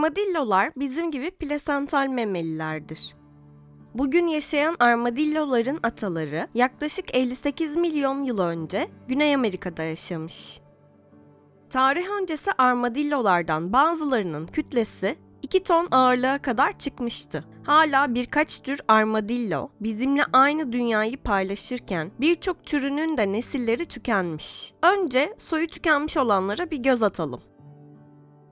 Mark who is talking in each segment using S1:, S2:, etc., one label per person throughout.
S1: Armadillolar bizim gibi plasental memelilerdir. Bugün yaşayan armadilloların ataları yaklaşık 58 milyon yıl önce Güney Amerika'da yaşamış. Tarih öncesi armadillolardan bazılarının kütlesi 2 ton ağırlığa kadar çıkmıştı. Hala birkaç tür armadillo bizimle aynı dünyayı paylaşırken birçok türünün de nesilleri tükenmiş. Önce soyu tükenmiş olanlara bir göz atalım.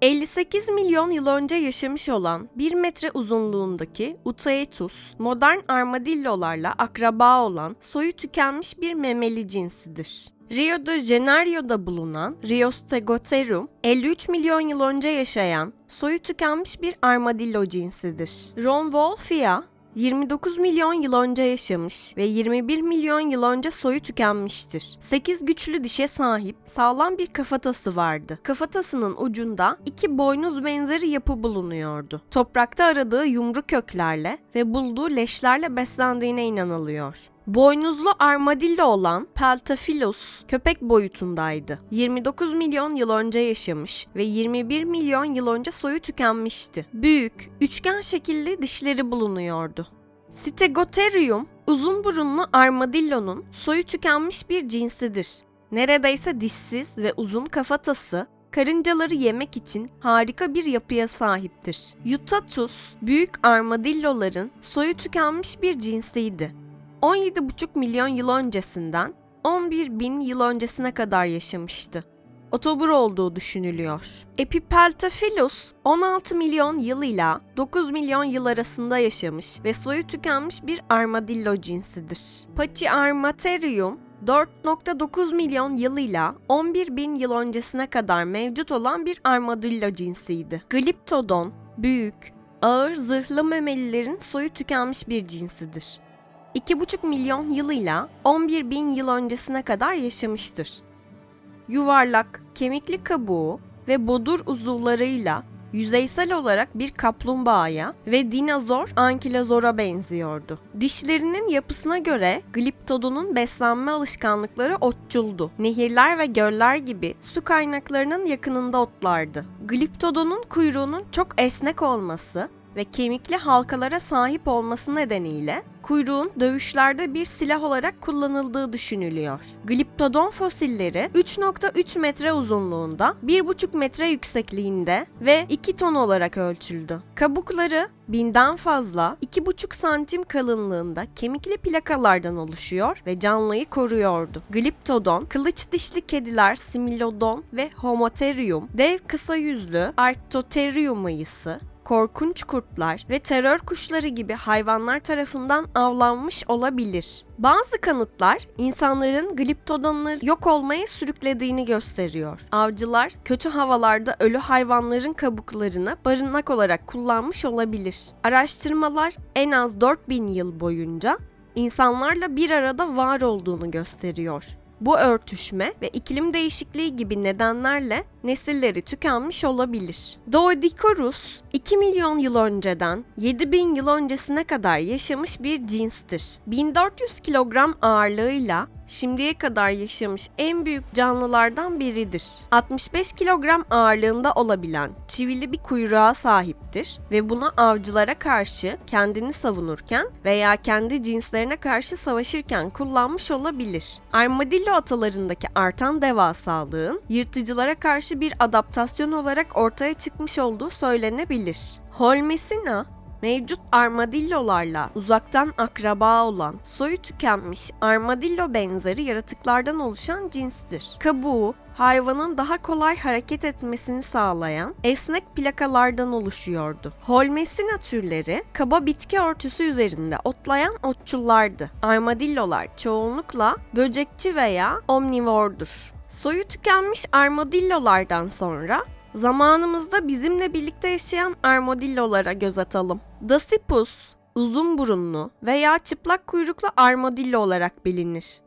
S1: 58 milyon yıl önce yaşamış olan 1 metre uzunluğundaki Utaetus, modern armadillolarla akraba olan soyu tükenmiş bir memeli cinsidir. Rio de Janeiro'da bulunan Riostegotherium, 53 milyon yıl önce yaşayan, soyu tükenmiş bir armadillo cinsidir. Ron Wolfia, 29 milyon yıl önce yaşamış ve 21 milyon yıl önce soyu tükenmiştir. 8 güçlü dişe sahip sağlam bir kafatası vardı. Kafatasının ucunda iki boynuz benzeri yapı bulunuyordu. Toprakta aradığı yumru köklerle ve bulduğu leşlerle beslendiğine inanılıyor. Boynuzlu armadillo olan Peltaphilus köpek boyutundaydı. 29 milyon yıl önce yaşamış ve 21 milyon yıl önce soyu tükenmişti. Büyük, üçgen şekilli dişleri bulunuyordu. Stegotherium, uzun burunlu armadillonun soyu tükenmiş bir cinsidir. Neredeyse dişsiz ve uzun kafatası, karıncaları yemek için harika bir yapıya sahiptir. Utatus, büyük armadilloların soyu tükenmiş bir cinsiydi. 17,5 milyon yıl öncesinden 11 bin yıl öncesine kadar yaşamıştı. Otobur olduğu düşünülüyor. Epipeltaphilus 16 milyon yıl ila 9 milyon yıl arasında yaşamış ve soyu tükenmiş bir armadillo cinsidir. Pachyarmaterium 4.9 milyon yılıyla 11 bin yıl öncesine kadar mevcut olan bir armadillo cinsiydi. Glyptodon, büyük, ağır zırhlı memelilerin soyu tükenmiş bir cinsidir. 2,5 milyon yılıyla 11 bin yıl öncesine kadar yaşamıştır. Yuvarlak, kemikli kabuğu ve bodur uzuvlarıyla yüzeysel olarak bir kaplumbağaya ve dinozor ankilozora benziyordu. Dişlerinin yapısına göre Glyptodon'un beslenme alışkanlıkları otçuldu. Nehirler ve göller gibi su kaynaklarının yakınında otlardı. Glyptodon'un kuyruğunun çok esnek olması ve kemikli halkalara sahip olması nedeniyle kuyruğun dövüşlerde bir silah olarak kullanıldığı düşünülüyor. Glyptodon fosilleri 3.3 metre uzunluğunda, 1.5 metre yüksekliğinde ve 2 ton olarak ölçüldü. Kabukları binden fazla 2,5 santim kalınlığında kemikli plakalardan oluşuyor ve canlıyı koruyordu. Glyptodon, kılıç dişli kediler Smilodon ve Homotherium, dev kısa yüzlü Arctotherium ayısı, korkunç kurtlar ve terör kuşları gibi hayvanlar tarafından avlanmış olabilir. Bazı kanıtlar insanların gliptodonları yok olmaya sürüklediğini gösteriyor. Avcılar kötü havalarda ölü hayvanların kabuklarını barınak olarak kullanmış olabilir. Araştırmalar en az 4000 yıl boyunca insanlarla bir arada var olduğunu gösteriyor. Bu örtüşme ve iklim değişikliği gibi nedenlerle nesilleri tükenmiş olabilir. Doedicurus 2 milyon yıl önceden 7000 yıl öncesine kadar yaşamış bir cinstir. 1400 kilogram ağırlığıyla şimdiye kadar yaşamış en büyük canlılardan biridir. 65 kilogram ağırlığında olabilen çivili bir kuyruğa sahiptir ve bunu avcılara karşı kendini savunurken veya kendi cinslerine karşı savaşırken kullanmış olabilir. Armadillo atalarındaki artan devasalığın yırtıcılara karşı bir adaptasyon olarak ortaya çıkmış olduğu söylenebilir. Holmesina mevcut armadillolarla uzaktan akraba olan, soyu tükenmiş armadillo benzeri yaratıklardan oluşan cinstir. Kabuğu, hayvanın daha kolay hareket etmesini sağlayan esnek plakalardan oluşuyordu. Holmesina türleri kaba bitki örtüsü üzerinde otlayan otçullardı. Armadillolar çoğunlukla böcekçi veya omnivordur. Soyu tükenmiş armadillolardan sonra Zamanımızda bizimle birlikte yaşayan armadillolara göz atalım. Dasypus, uzun burunlu veya çıplak kuyruklu armadillo olarak bilinir.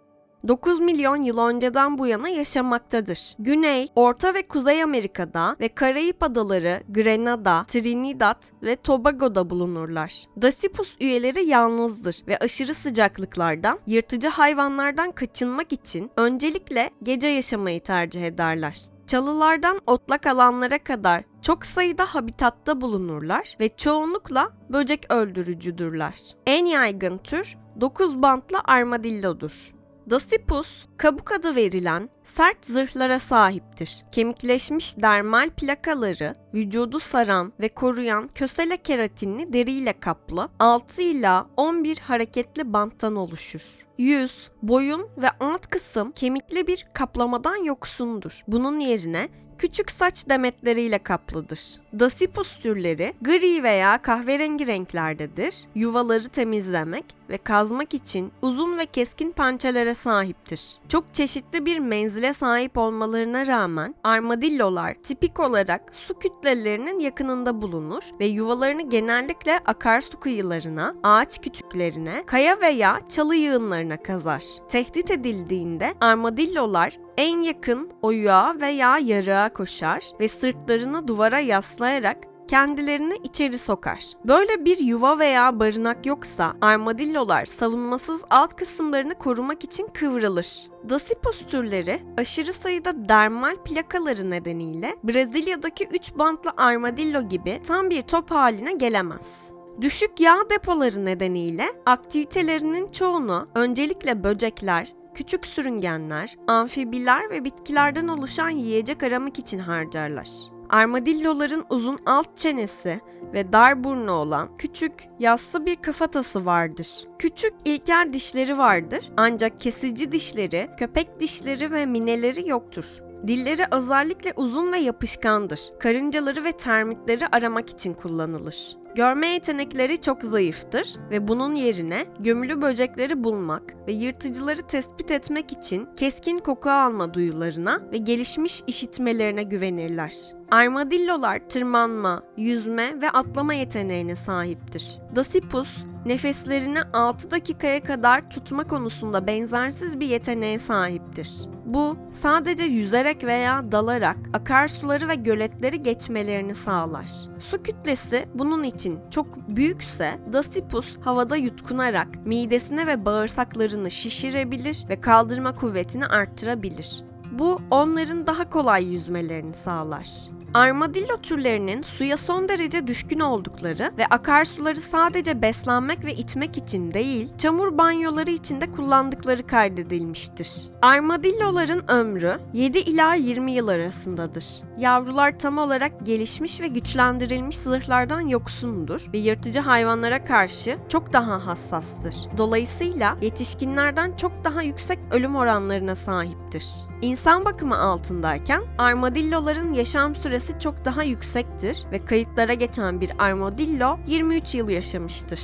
S1: 9 milyon yıl önceden bu yana yaşamaktadır. Güney, Orta ve Kuzey Amerika'da ve Karayip Adaları, Grenada, Trinidad ve Tobago'da bulunurlar. Dasypus üyeleri yalnızdır ve aşırı sıcaklıklardan, yırtıcı hayvanlardan kaçınmak için öncelikle gece yaşamayı tercih ederler. Çalılardan otlak alanlara kadar çok sayıda habitatta bulunurlar ve çoğunlukla böcek öldürücüdürler. En yaygın tür 9 bantlı armadillodur. Dasypus, kabuk adı verilen sert zırhlara sahiptir. Kemikleşmiş dermal plakaları, vücudu saran ve koruyan kösele keratinli deriyle kaplı 6 ila 11 hareketli banttan oluşur. Yüz, boyun ve alt kısım kemikli bir kaplamadan yoksundur. Bunun yerine küçük saç demetleriyle kaplıdır. Dasypus türleri gri veya kahverengi renklerdedir. Yuvaları temizlemek ve kazmak için uzun ve keskin pençelere sahiptir. Çok çeşitli bir menzile sahip olmalarına rağmen armadillolar tipik olarak su kütlelerinin yakınında bulunur ve yuvalarını genellikle akarsu kıyılarına, ağaç kütüklerine, kaya veya çalı yığınlarına kazar. Tehdit edildiğinde armadillolar en yakın oyuğa veya yarığa koşar ve sırtlarını duvara yaslayarak kendilerini içeri sokar. Böyle bir yuva veya barınak yoksa armadillolar savunmasız alt kısımlarını korumak için kıvrılır. Dasypus türleri aşırı sayıda dermal plakaları nedeniyle Brezilya'daki 3 bantlı armadillo gibi tam bir top haline gelemez. Düşük yağ depoları nedeniyle aktivitelerinin çoğunu öncelikle böcekler, küçük sürüngenler, amfibiler ve bitkilerden oluşan yiyecek aramak için harcarlar. Armadilloların uzun alt çenesi ve dar burnu olan küçük, yassı bir kafatası vardır. Küçük ilkel dişleri vardır ancak kesici dişleri, köpek dişleri ve mineleri yoktur. Dilleri özellikle uzun ve yapışkandır. Karıncaları ve termitleri aramak için kullanılır. Görme yetenekleri çok zayıftır ve bunun yerine gömülü böcekleri bulmak ve yırtıcıları tespit etmek için keskin koku alma duyularına ve gelişmiş işitmelerine güvenirler. Armadillolar tırmanma, yüzme ve atlama yeteneğine sahiptir. Dasypus, nefeslerini 6 dakikaya kadar tutma konusunda benzersiz bir yeteneğe sahiptir. Bu, sadece yüzerek veya dalarak akarsuları ve göletleri geçmelerini sağlar. Su kütlesi bunun için çok büyükse Dasypus havada yutkunarak midesine ve bağırsaklarını şişirebilir ve kaldırma kuvvetini arttırabilir. Bu onların daha kolay yüzmelerini sağlar. Armadillo türlerinin suya son derece düşkün oldukları ve akarsuları sadece beslenmek ve içmek için değil, çamur banyoları için de kullandıkları kaydedilmiştir. Armadilloların ömrü 7 ila 20 yıl arasındadır. Yavrular tam olarak gelişmiş ve güçlendirilmiş zırhlardan yoksundur ve yırtıcı hayvanlara karşı çok daha hassastır. Dolayısıyla yetişkinlerden çok daha yüksek ölüm oranlarına sahiptir. İnsan bakımı altındayken armadilloların yaşam süresi çok daha yüksektir ve kayıtlara geçen bir armadillo 23 yıl yaşamıştır.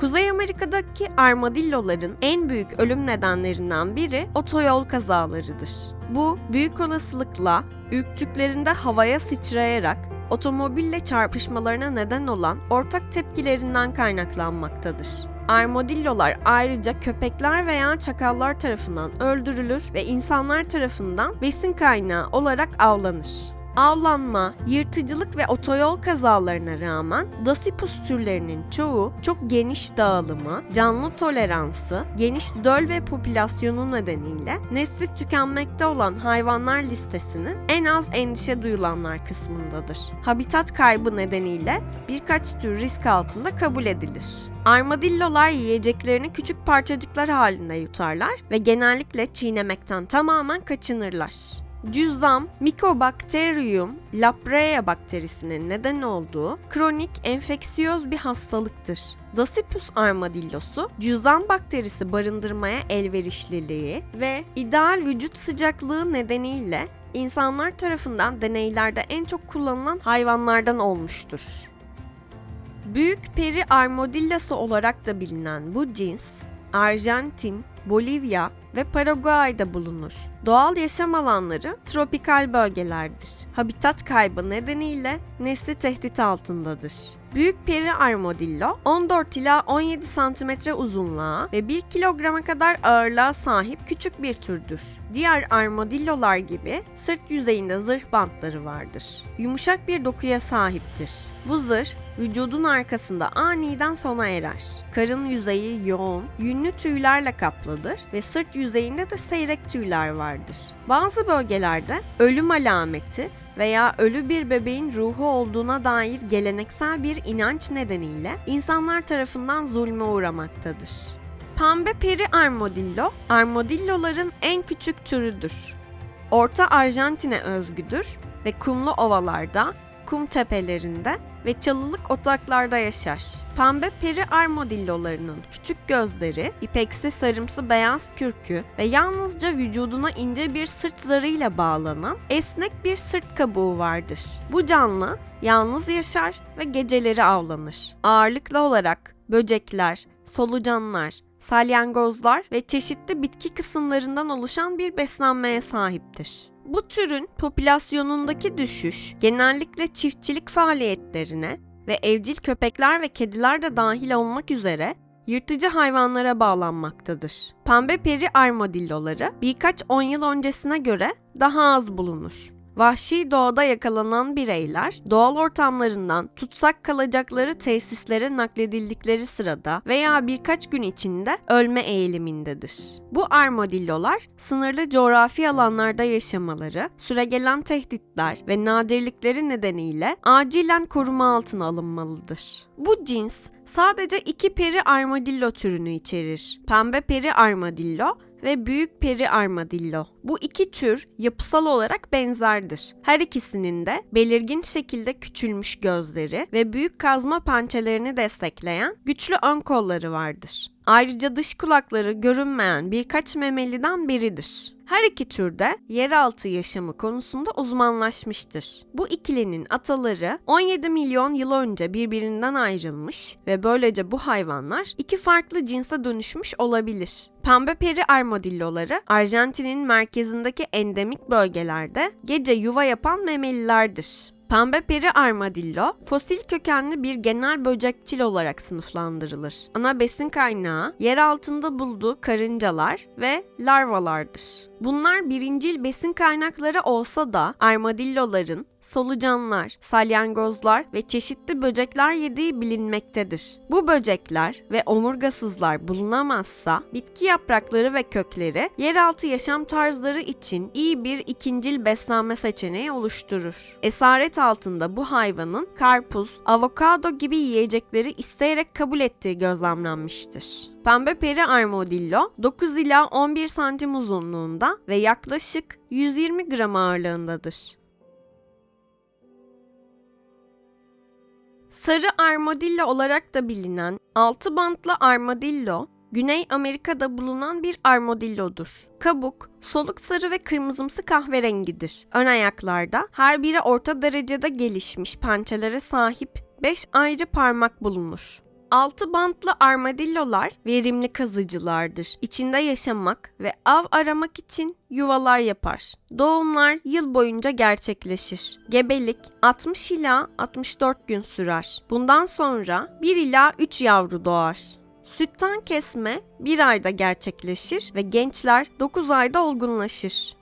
S1: Kuzey Amerika'daki armadilloların en büyük ölüm nedenlerinden biri otoyol kazalarıdır. Bu büyük olasılıkla ürktüklerinde havaya sıçrayarak otomobille çarpışmalarına neden olan ortak tepkilerinden kaynaklanmaktadır. Armadillolar ayrıca köpekler veya çakallar tarafından öldürülür ve insanlar tarafından besin kaynağı olarak avlanır. Avlanma, yırtıcılık ve otoyol kazalarına rağmen Dasypus türlerinin çoğu çok geniş dağılımı, canlı toleransı, geniş döl ve popülasyonu nedeniyle nesli tükenmekte olan hayvanlar listesinin en az endişe duyulanlar kısmındadır. Habitat kaybı nedeniyle birkaç tür risk altında kabul edilir. Armadillolar yiyeceklerini küçük parçacıklar halinde yutarlar ve genellikle çiğnemekten tamamen kaçınırlar. Cüzzam, Mycobacterium labrea bakterisinin neden olduğu kronik enfeksiyöz bir hastalıktır. Dasypus armadillosu, cüzzam bakterisi barındırmaya elverişliliği ve ideal vücut sıcaklığı nedeniyle insanlar tarafından deneylerde en çok kullanılan hayvanlardan olmuştur. Büyük peri armadillosu olarak da bilinen bu cins, Arjantin, Bolivya ve Paraguay'da bulunur. Doğal yaşam alanları tropikal bölgelerdir. Habitat kaybı nedeniyle nesli tehdit altındadır. Büyük peri armadillo 14 ila 17 santimetre uzunluğa ve 1 kilograma kadar ağırlığa sahip küçük bir türdür. Diğer armadillolar gibi sırt yüzeyinde zırh bantları vardır. Yumuşak bir dokuya sahiptir. Bu zırh vücudun arkasında aniden sona erer. Karın yüzeyi yoğun, yünlü tüylerle kaplıdır ve sırt yüzeyinde de seyrek tüyler vardır. Bazı bölgelerde ölüm alameti veya ölü bir bebeğin ruhu olduğuna dair geleneksel bir inanç nedeniyle insanlar tarafından zulme uğramaktadır. Pembe peri armadillo, armadilloların en küçük türüdür. Orta Arjantin'e özgüdür ve kumlu ovalarda, kum tepelerinde ve çalılık otlaklarda yaşar. Pembe peri armadillolarının küçük gözleri, ipeksi sarımsı beyaz kürkü ve yalnızca vücuduna ince bir sırt zarıyla bağlanan esnek bir sırt kabuğu vardır. Bu canlı yalnız yaşar ve geceleri avlanır. Ağırlıklı olarak böcekler, solucanlar, salyangozlar ve çeşitli bitki kısımlarından oluşan bir beslenmeye sahiptir. Bu türün popülasyonundaki düşüş genellikle çiftçilik faaliyetlerine ve evcil köpekler ve kediler de dahil olmak üzere yırtıcı hayvanlara bağlanmaktadır. Pembe peri armadilloları birkaç on yıl öncesine göre daha az bulunur. Vahşi doğada yakalanan bireyler doğal ortamlarından tutsak kalacakları tesislere nakledildikleri sırada veya birkaç gün içinde ölme eğilimindedir. Bu armadillolar sınırlı coğrafi alanlarda yaşamaları, süregelen tehditler ve nadirlikleri nedeniyle acilen koruma altına alınmalıdır. Bu cins sadece iki peri armadillo türünü içerir. Pembe peri armadillo ve büyük peri armadillo. Bu iki tür yapısal olarak benzerdir. Her ikisinin de belirgin şekilde küçülmüş gözleri ve büyük kazma pençelerini destekleyen güçlü ön kolları vardır. Ayrıca dış kulakları görünmeyen birkaç memeliden biridir. Her iki türde yeraltı yaşamı konusunda uzmanlaşmıştır. Bu ikilinin ataları 17 milyon yıl önce birbirinden ayrılmış ve böylece bu hayvanlar iki farklı cinse dönüşmüş olabilir. Pembe peri armadilloları Arjantin'in merkezindeki endemik bölgelerde gece yuva yapan memelilerdir. Pembe peri armadillo, fosil kökenli bir genel böcekçil olarak sınıflandırılır. Ana besin kaynağı yer altında bulduğu karıncalar ve larvalardır. Bunlar birincil besin kaynakları olsa da armadilloların solucanlar, salyangozlar ve çeşitli böcekler yediği bilinmektedir. Bu böcekler ve omurgasızlar bulunamazsa bitki yaprakları ve kökleri yeraltı yaşam tarzları için iyi bir ikincil beslenme seçeneği oluşturur. Esaret altında bu hayvanın karpuz, avokado gibi yiyecekleri isteyerek kabul ettiği gözlemlenmiştir. Pembe peri armadillo 9 ila 11 santim uzunluğunda ve yaklaşık 120 gram ağırlığındadır. Sarı armadillo olarak da bilinen altı bantlı armadillo, Güney Amerika'da bulunan bir armadillodur. Kabuk, soluk sarı ve kırmızımsı kahverengidir. Ön ayaklarda her biri orta derecede gelişmiş pençelere sahip 5 ayrı parmak bulunur. Altı bantlı armadillolar verimli kazıcılardır. İçinde yaşamak ve av aramak için yuvalar yapar. Doğumlar yıl boyunca gerçekleşir. Gebelik 60 ila 64 gün sürer. Bundan sonra 1 ila 3 yavru doğar. Sütten kesme 1 ayda gerçekleşir ve gençler 9 ayda olgunlaşır.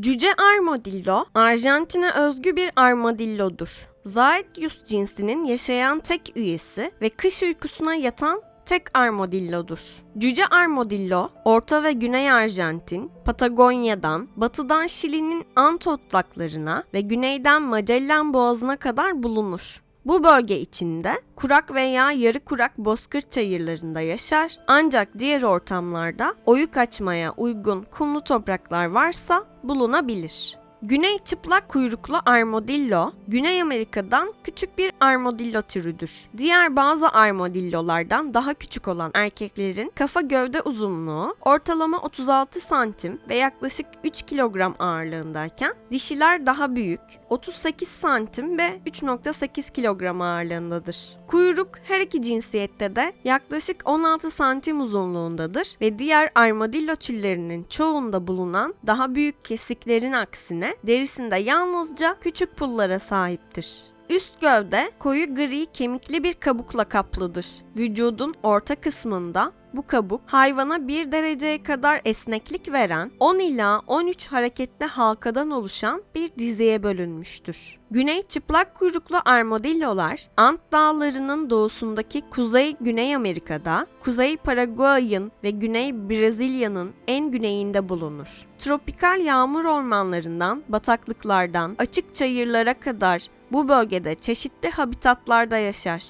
S1: Cüce armadillo, Arjantin'e özgü bir armadillodur. Zaetius cinsinin yaşayan tek üyesi ve kış uykusuna yatan tek armadillodur. Cüce armadillo, Orta ve Güney Arjantin, Patagonya'dan, batıdan Şili'nin Ant otlaklarına ve güneyden Magellan Boğazı'na kadar bulunur. Bu bölge içinde kurak veya yarı kurak bozkır çayırlarında yaşar ancak diğer ortamlarda oyuk açmaya uygun kumlu topraklar varsa bulunabilir. Güney çıplak kuyruklu armadillo, Güney Amerika'dan küçük bir armadillo türüdür. Diğer bazı armadillolardan daha küçük olan erkeklerin kafa gövde uzunluğu ortalama 36 santim ve yaklaşık 3 kilogram ağırlığındayken dişiler daha büyük, 38 santim ve 3.8 kilogram ağırlığındadır. Kuyruk her iki cinsiyette de yaklaşık 16 santim uzunluğundadır ve diğer armadillo türlerinin çoğunda bulunan daha büyük kesiklerin aksine derisinde yalnızca küçük pullara sahiptir. Üst gövde koyu gri kemikli bir kabukla kaplıdır. Vücudun orta kısmında Bu kabuk hayvana 1 dereceye kadar esneklik veren 10 ila 13 hareketli halkadan oluşan bir diziye bölünmüştür. Güney çıplak kuyruklu armadillolar Ant Dağları'nın doğusundaki Kuzey Güney Amerika'da, Kuzey Paraguay'ın ve Güney Brezilya'nın en güneyinde bulunur. Tropikal yağmur ormanlarından, bataklıklardan, açık çayırlara kadar bu bölgede çeşitli habitatlarda yaşar.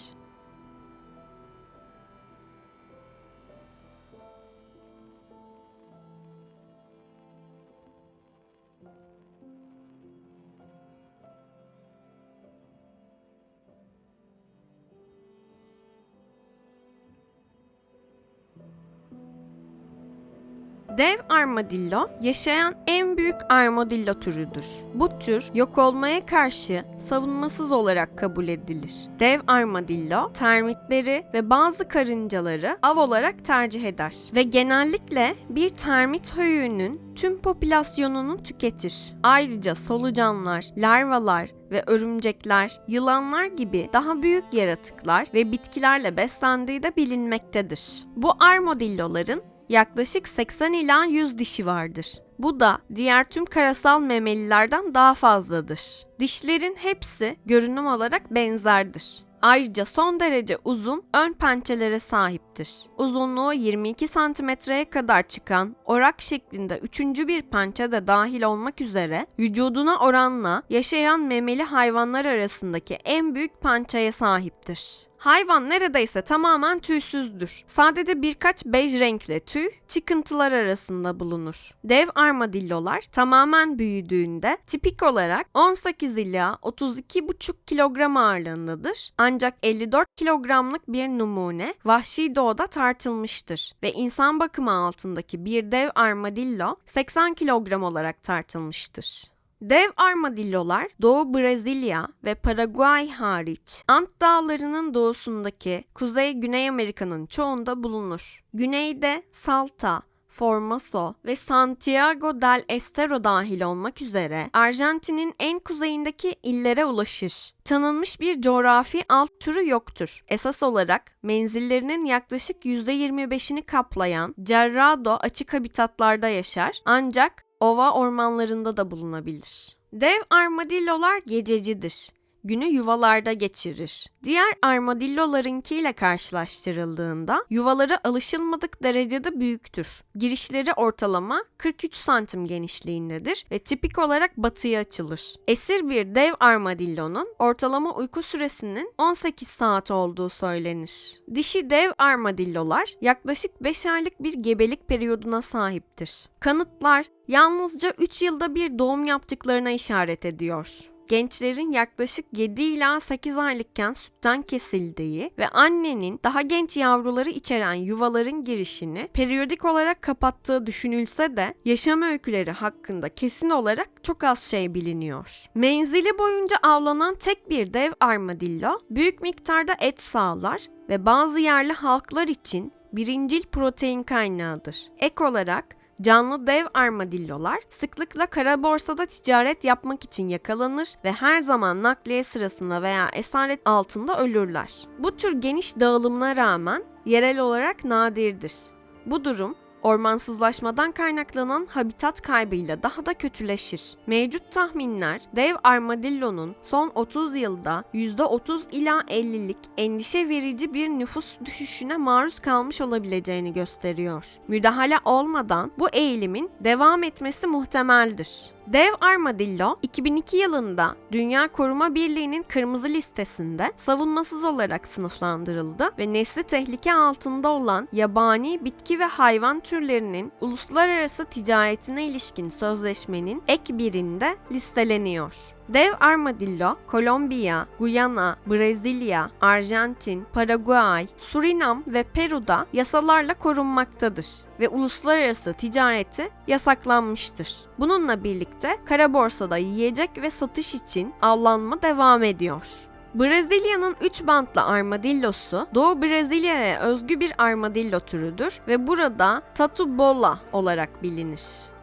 S1: Dev armadillo yaşayan en büyük armadillo türüdür. Bu tür yok olmaya karşı savunmasız olarak kabul edilir. Dev armadillo termitleri ve bazı karıncaları av olarak tercih eder ve genellikle bir termit höyüğünün tüm popülasyonunu tüketir. Ayrıca solucanlar, larvalar ve örümcekler, yılanlar gibi daha büyük yaratıklar ve bitkilerle beslendiği de bilinmektedir. Bu armadilloların yaklaşık 80 ila 100 dişi vardır. Bu da diğer tüm karasal memelilerden daha fazladır. Dişlerin hepsi görünüm olarak benzerdir. Ayrıca son derece uzun ön pençelere sahiptir. Uzunluğu 22 santimetreye kadar çıkan orak şeklinde üçüncü bir pençe de dahil olmak üzere vücuduna oranla yaşayan memeli hayvanlar arasındaki en büyük pençeye sahiptir. Hayvan neredeyse tamamen tüysüzdür. Sadece birkaç bej renkli tüy çıkıntılar arasında bulunur. Dev armadillolar tamamen büyüdüğünde tipik olarak 18 ila 32,5 kilogram ağırlığındadır. Ancak 54 kilogramlık bir numune vahşi doğuda tartılmıştır ve insan bakımı altındaki bir dev armadillo 80 kilogram olarak tartılmıştır. Dev armadillolar Doğu Brezilya ve Paraguay hariç Ant Dağları'nın doğusundaki Kuzey Güney Amerika'nın çoğunda bulunur. Güneyde Salta, Formoso ve Santiago del Estero dahil olmak üzere Arjantin'in en kuzeyindeki illere ulaşır. Tanınmış bir coğrafi alt türü yoktur. Esas olarak menzillerinin yaklaşık %25'ini kaplayan Cerrado açık habitatlarda yaşar ancak ova ormanlarında da bulunabilir. Dev armadillolar gececidir. Günü yuvalarda geçirir. Diğer armadillolarınkiyle karşılaştırıldığında yuvaları alışılmadık derecede büyüktür. Girişleri ortalama 43 santim genişliğindedir ve tipik olarak batıya açılır. Esir bir dev armadillonun ortalama uyku süresinin 18 saat olduğu söylenir. Dişi dev armadillolar yaklaşık 5 aylık bir gebelik periyoduna sahiptir. Kanıtlar yalnızca 3 yılda bir doğum yaptıklarına işaret ediyor gençlerin yaklaşık 7 ila 8 aylıkken sütten kesildiği ve annenin daha genç yavruları içeren yuvaların girişini periyodik olarak kapattığı düşünülse de yaşam öyküleri hakkında kesin olarak çok az şey biliniyor. Menzili boyunca avlanan tek bir dev armadillo büyük miktarda et sağlar ve bazı yerli halklar için birincil protein kaynağıdır. Ek olarak Canlı dev armadillolar sıklıkla kara borsada ticaret yapmak için yakalanır ve her zaman nakliye sırasında veya esaret altında ölürler. Bu tür geniş dağılımına rağmen yerel olarak nadirdir. Bu durum ormansızlaşmadan kaynaklanan habitat kaybıyla daha da kötüleşir. Mevcut tahminler dev armadillonun son 30 yılda %30 ila 50'lik endişe verici bir nüfus düşüşüne maruz kalmış olabileceğini gösteriyor. Müdahale olmadan bu eğilimin devam etmesi muhtemeldir. Dev armadillo 2002 yılında Dünya Koruma Birliği'nin kırmızı listesinde savunmasız olarak sınıflandırıldı ve nesli tehlike altında olan yabani bitki ve hayvan türlerinin uluslararası ticaretine ilişkin sözleşmenin ek birinde listeleniyor. Dev armadillo, Kolombiya, Guyana, Brezilya, Arjantin, Paraguay, Surinam ve Peru'da yasalarla korunmaktadır ve uluslararası ticareti yasaklanmıştır. Bununla birlikte kara borsada yiyecek ve satış için avlanma devam ediyor. Brezilya'nın 3 bantlı armadillosu Doğu Brezilya'ya özgü bir armadillo türüdür ve burada tatu bola olarak bilinir.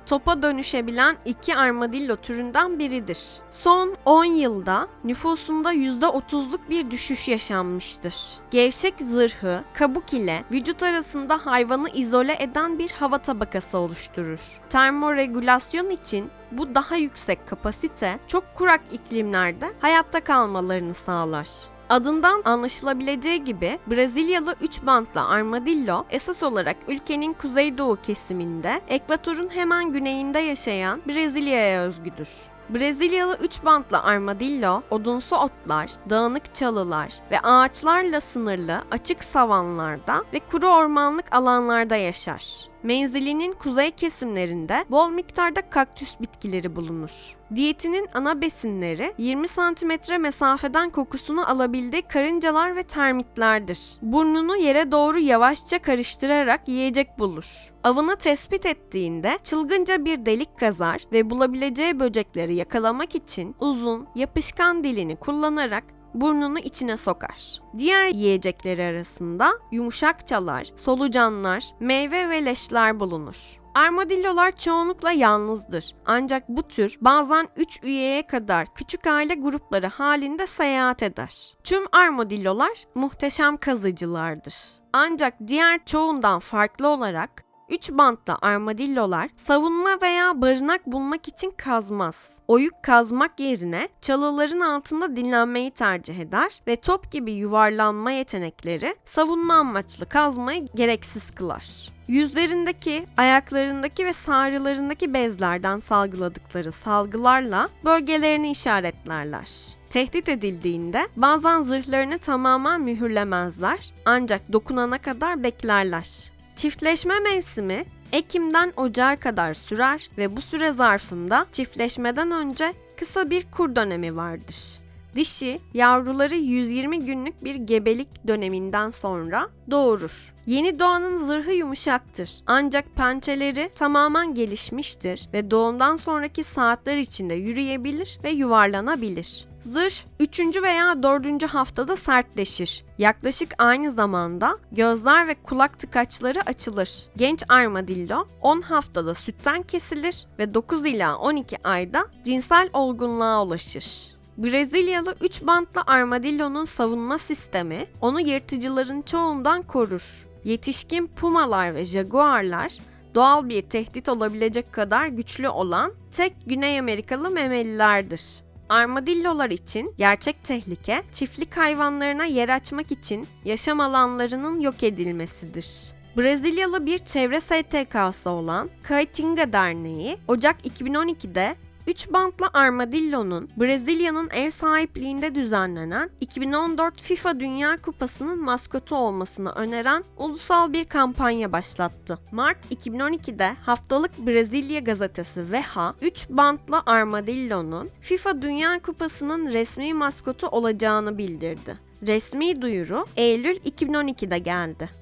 S1: Topa dönüşebilen iki armadillo türünden biridir. Son 10 yılda nüfusunda %30'luk bir düşüş yaşanmıştır. Gevşek zırhı, kabuk ile vücut arasında hayvanı izole eden bir hava tabakası oluşturur. Termoregülasyon için bu daha yüksek kapasite çok kurak iklimlerde hayatta kalmalarını sağlar. Adından anlaşılabileceği gibi Brezilyalı 3 bantlı armadillo esas olarak ülkenin kuzeydoğu kesiminde, ekvatorun hemen güneyinde yaşayan Brezilya'ya özgüdür. Brezilyalı 3 bantlı armadillo, odunsu otlar, dağınık çalılar ve ağaçlarla sınırlı açık savanlarda ve kuru ormanlık alanlarda yaşar. Menzilinin kuzey kesimlerinde bol miktarda kaktüs bitkileri bulunur. Diyetinin ana besinleri 20 santimetre mesafeden kokusunu alabildiği karıncalar ve termitlerdir. Burnunu yere doğru yavaşça karıştırarak yiyecek bulur. Avını tespit ettiğinde çılgınca bir delik kazar ve bulabileceği böcekleri yakalamak için uzun, yapışkan dilini kullanarak burnunu içine sokar. Diğer yiyecekleri arasında yumuşakçalar, solucanlar, meyve ve leşler bulunur. Armadillolar çoğunlukla yalnızdır. Ancak bu tür bazen 3 üyeye kadar küçük aile grupları halinde seyahat eder. Tüm armadillolar muhteşem kazıcılardır. Ancak diğer çoğundan farklı olarak 3 bantlı armadillolar savunma veya barınak bulmak için kazmaz. Oyuk kazmak yerine çalıların altında dinlenmeyi tercih eder ve top gibi yuvarlanma yetenekleri savunma amaçlı kazmayı gereksiz kılar. Yüzlerindeki, ayaklarındaki ve sarılarındaki bezlerden salgıladıkları salgılarla bölgelerini işaretlerler. Tehdit edildiğinde bazen zırhlarını tamamen mühürlemezler ancak dokunana kadar beklerler. Çiftleşme mevsimi Ekim'den Ocağa kadar sürer ve bu süre zarfında çiftleşmeden önce kısa bir kur dönemi vardır. Dişi yavruları 120 günlük bir gebelik döneminden sonra doğurur. Yeni doğanın zırhı yumuşaktır ancak pençeleri tamamen gelişmiştir ve doğumdan sonraki saatler içinde yürüyebilir ve yuvarlanabilir. Zırh 3. veya 4. haftada sertleşir. Yaklaşık aynı zamanda gözler ve kulak tıkaçları açılır. Genç armadillo 10 haftada sütten kesilir ve 9 ila 12 ayda cinsel olgunluğa ulaşır. Brezilyalı 3 bantlı armadillonun savunma sistemi onu yırtıcıların çoğundan korur. Yetişkin pumalar ve jaguarlar doğal bir tehdit olabilecek kadar güçlü olan tek Güney Amerikalı memelilerdir. Armadillolar için gerçek tehlike çiftlik hayvanlarına yer açmak için yaşam alanlarının yok edilmesidir. Brezilyalı bir çevre STK'sı olan Caitinga Derneği Ocak 2012'de 3 bantlı armadillo'nun Brezilya'nın ev sahipliğinde düzenlenen 2014 FIFA Dünya Kupası'nın maskotu olmasını öneren ulusal bir kampanya başlattı. Mart 2012'de haftalık Brezilya gazetesi Veja, 3 bantlı armadillo'nun FIFA Dünya Kupası'nın resmi maskotu olacağını bildirdi. Resmi duyuru Eylül 2012'de geldi.